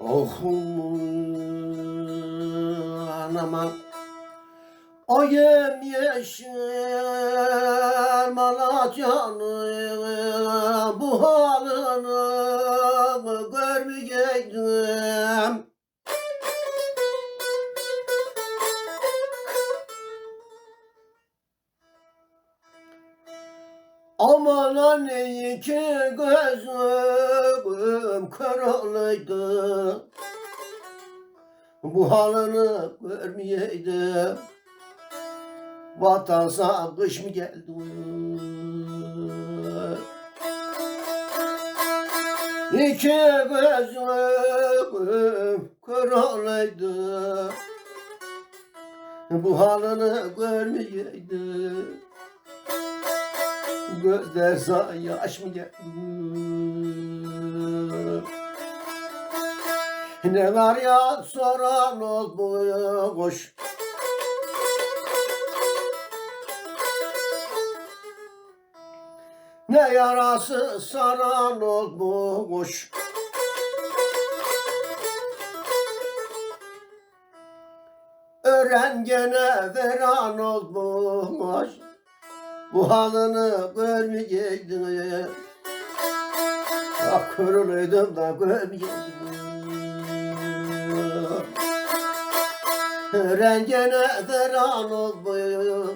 Oh anama O yem yeşil Malatya'nın bu halını görmeyecektim. Aman anne iki gözüm kör olaydı. Bu halini görmeyeydim. Vatansa kış mı geldi? İki gözüm kör olaydı. Bu halini görmeyeydim. Gözler yaş mı geldi? Ne var ya soran olmuş Ne yarası saran olmuş Öğren gene veran olmuş Bu halını görmeyecektim. Ah kırılıydım da görmeyecektim Rengene veran olmuş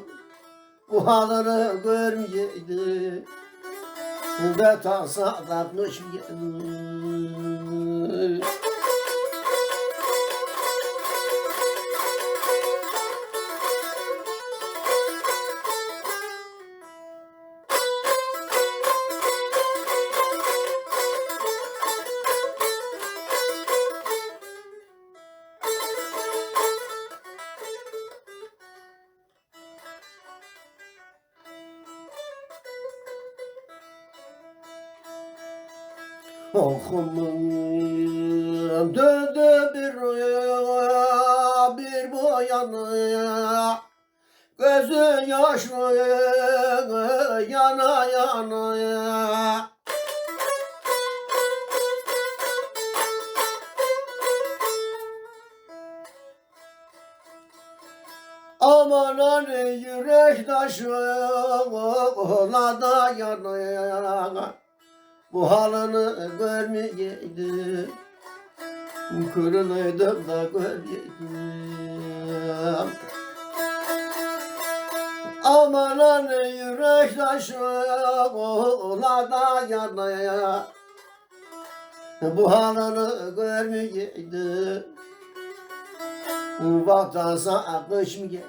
Bu halını görmeyecektim Ve tansa takmış Okumun döndü bir rüya bir bu yanıya Gözü yaşlı yana yana. Aman hani yürek taşı ola da yanaya Bu halını görmeyeydim Kırılıydım da görmeyeydim. Aman hani yürek taşı ola da yanaya. Bu halını görmeyeydim Vatansa akış mı geldi?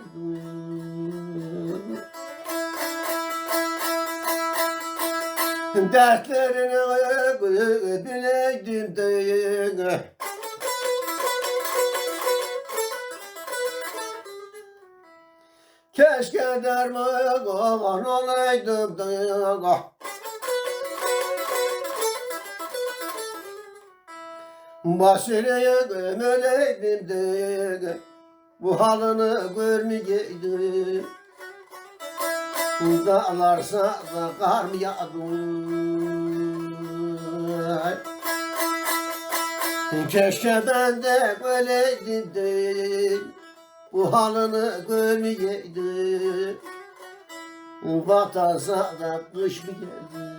Dertlerini bileydim de Keşke derman olaydım da. Başını gömüleydim de Bu halını görmeyeydim Dağlarsa da kar yağdı? Keşke ben de böyleydim de Bu halını görmeyeydim. Vatansa da kış mı geldi